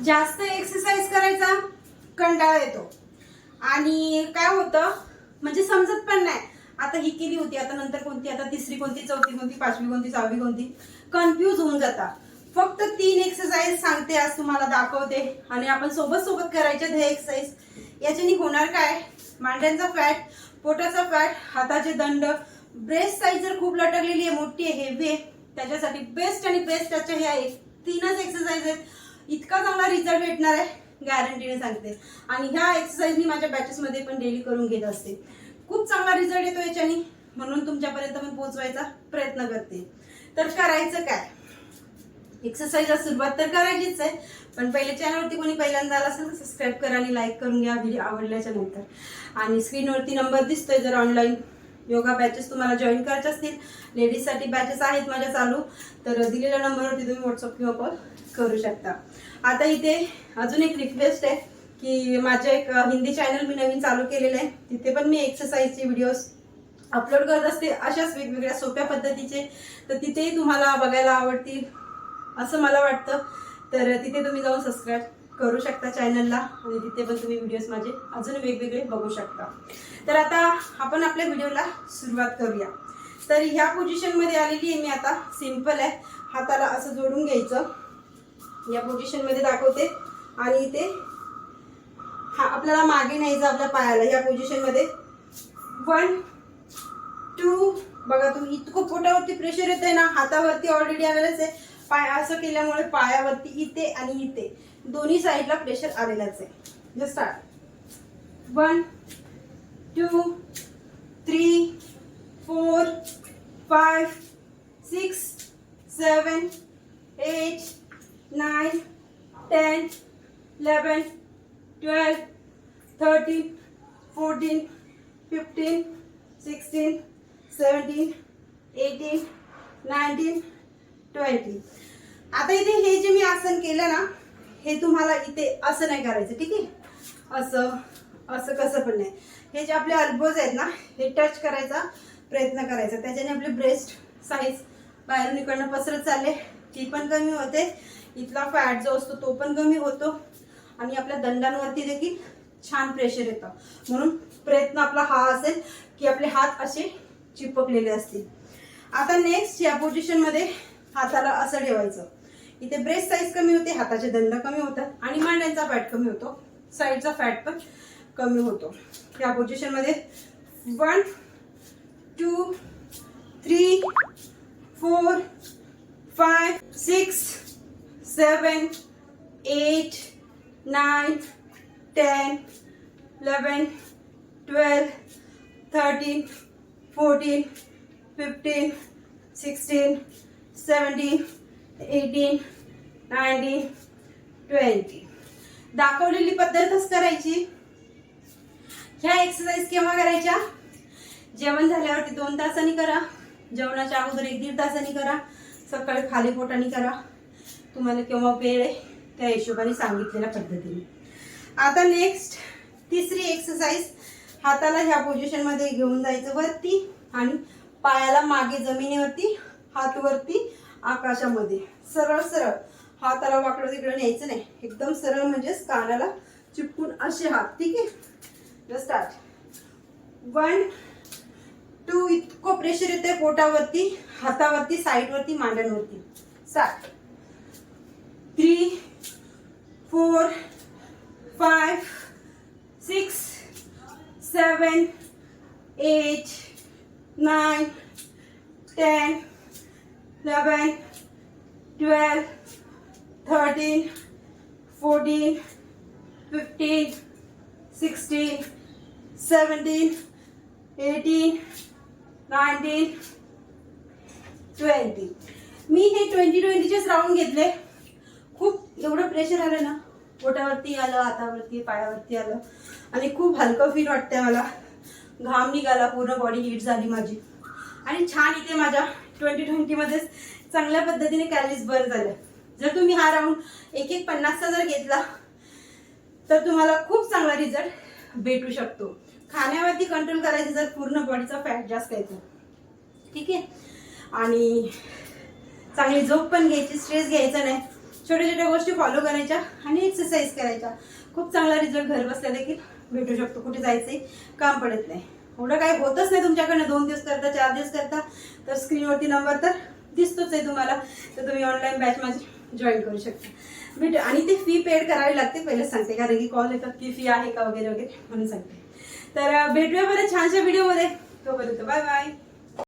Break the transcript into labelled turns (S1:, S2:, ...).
S1: जास्त एक्सरसाइज करायचा कंटाळा येतो. आणि काय होतं म्हणजे समजत पण नाही. आता ही केली होती आता नंतर कोणती आता तिसरी कोणती चौथी कोणती पाचवी कोणती सहावी कोणती कन्फ्यूज होऊन जाता. फक्त तीन एक्सरसाइज सांगते आज तुम्हाला दाखवते. आणि आपण सोबत सोबत करायचे हे एक्सरसाइज याच्याने होणार काय? मांड्यांचा फॅट पोटाचा फॅट हाताचे दंड. ब्रेस्ट साईज जर खूप लटकलेली आहे मोठी आहे हेवी आहे त्याच्यासाठी बेस्ट आणि बेस्ट त्याच्या ह्या एक तीनच एक्सरसाइज आहेत. इतका चांगला रिझल्ट भेटणार आहे गॅरंटीने सांगते. आणि ह्या एक्सरसाइज मी माझ्या बॅचेसमध्ये पण डेली करून घेत असते. खूप चांगला रिझल्ट येतो याच्याने. म्हणून तुमच्यापर्यंत पण पोहोचवायचा प्रयत्न करते. तर करायचं काय? एक्सरसाइजला सुरुवात तर करायचीच आहे. पण पहिले चॅनलवरती कोणी पहिल्यांदा आला असेल तर सबस्क्राईब करा आणि लाईक करून घ्या. व्हिडिओ आवडल्याच्या नंतर. आणि स्क्रीनवरती नंबर दिसतोय जर ऑनलाईन योगा बॅचेस तुम्हाला जॉईन करायचे असतील. लेडीजसाठी बॅचेस आहेत माझ्या चालू. तर दिलेल्या नंबरवरती तुम्ही व्हॉट्सअप किंवा कॉल करू शकता. आता इथे अजून एक रिक्वेस्ट आहे की माझे एक हिंदी चॅनल मी नवीन चालू केलेलं आहे. तिथे पण मी एक्सरसाइजचे व्हिडिओज अपलोड करत असते. अशाच वेगवेगळ्या सोप्या पद्धतीचे. तर तिथेही तुम्हाला बघायला आवडतील असं मला वाटतं. तर तिथे तुम्ही जाऊन सबस्क्राईब करू शकता चॅनलला आणि तिथे पण तुम्ही व्हिडिओज माझे अजून वेगवेगळे बघू शकता. तर आता आपण आपल्या व्हिडिओला सुरुवात करूया. तर ह्या पोझिशनमध्ये आलेली आहे मी आता. सिंपल आहे. हाताला असं जोडून घ्यायचं. या पोझिशनमध्ये दाखवते. आणि इथे हा आपल्याला मागे न्यायचं आपल्या पायाला. या पोझिशनमध्ये वन टू बघा तुम्ही इतकं पोटावरती प्रेशर येत आहे ना. हातावरती ऑलरेडी आलेलंच आहे. पाय असं केल्यामुळे पायावरती इथे आणि इथे. दोन्ही साईडला प्रेशर आलेलाच आहे. Just start one two three four five six seven eight nine ten eleven twelve thirteen fourteen fifteen sixteen seventeen eighteen nineteen twenty आता इथे हे जे मी आसन केलं ना हे तुम्हाला इथे असं नाही करायचं ठीक आहे? असं असं कसं पण नाही. हे जे आपले अल्बोज आहेत ना हे टच करायचा प्रयत्न करायचा. त्याच्याने आपले ब्रेस्ट साईज बाहेरून इकडनं पसरत चालले. ती पण कमी होते. इथला फॅट जो असतो तो पण कमी होतो. आणि आपल्या दंडांवरती देखील छान प्रेशर येतं. म्हणून प्रयत्न आपला हा असेल की आपले हात असे चिपकलेले असतील. आता नेक्स्ट या पोझिशनमध्ये हाताला असं ठेवायचं. इथे ब्रेस्ट साईज कमी होते हाताचे दंड कमी होतात आणि मांड्यांचा फॅट कमी होतो. साईडचा फॅट पण कमी होतो. या पोझिशनमध्ये one two three four five six seven eight nine ten eleven twelve thirteen fourteen fifteen sixteen seventeen eighteen nineteen twenty दाखवलेली पद्धतच करायची? ह्या एक्सरसाइज केव्हा करायच्या? जेवण झाल्यावरती दोन तासांनी करा. जेवणाच्या अगोदर एक दीड तासांनी करा. सकाळी खाली पोटाने करा. तुम्हाला केव्हा वेळ आहे त्या हिशोबाने सांगितलेल्या पद्धतीने. आता नेक्स्ट तिसरी एक्सरसाइज हाताला ह्या पोझिशनमध्ये घेऊन जायचं वरती आणि पायाला मागे जमिनीवरती हात वरती आकाशामध्ये. सरळ सरळ. हाताला वाकडं तिकडं न्यायचं नाही. एकदम सरळ म्हणजेच कानाला चिपकून असे हात. ठीक आहे? स्टार्ट वन टू इतकं प्रेशर येते पोटावरती हातावरती साईडवरती मांड्यांवरती. Start three four five six seven eight nine ten eleven twelve thirteen fourteen fifteen sixteen seventeen eighteen nineteen twenty. मी हे ट्वेंटी ट्वेंटीचेच राऊंड घेतले. खूप एवढं प्रेशर आलं ना. पोटावरती आलं हातावरती पायावरती आलं. आणि खूप हलकं फील वाटतंय मला. घाम निघाला पूर्ण बॉडी हीट झाली माझी. आणि छान इथे माझ्या ट्वेंटी ट्वेंटीमध्येच चांगल्या पद्धतीने कॅलरीज बर्न झाल्या. जर तुम्ही हा राऊंड एक एक पन्नासचा जर घेतला तर तुम्हाला खूप चांगला रिझल्ट भेटू शकतो. खाण्यावरती कंट्रोल करायचं जर पूर्ण बॉडीचा फॅट जास्त येतो ठीक आहे? आणि चांगली झोप पण घ्यायची स्ट्रेस घ्यायचा नाही. छोट्या छोट्या गोष्टी फॉलो करायच्या आणि एक्सरसाइज करायच्या. खूप चांगला रिझल्ट घर बसल्या देखील भेटू शकतो. कुठे जायचंही काम पडत नाही. एवढं काय होतच नाही तुमच्याकडनं. दोन दिवस करता चार दिवस करता तर स्क्रीनवरती नंबर तर दिसतोच आहे तुम्हाला. तर तुम्ही ऑनलाईन बॅच माझी जॉईन करू शकता. भेट. आणि ते फी पेड करावी लागते. पहिलेच सांगते. कारण की कॉल येतात की फी आहे का वगैरे वगैरे म्हणून सांगते. तर भेटूया मला छानशा व्हिडिओमध्ये तोपर्यंत बाय बाय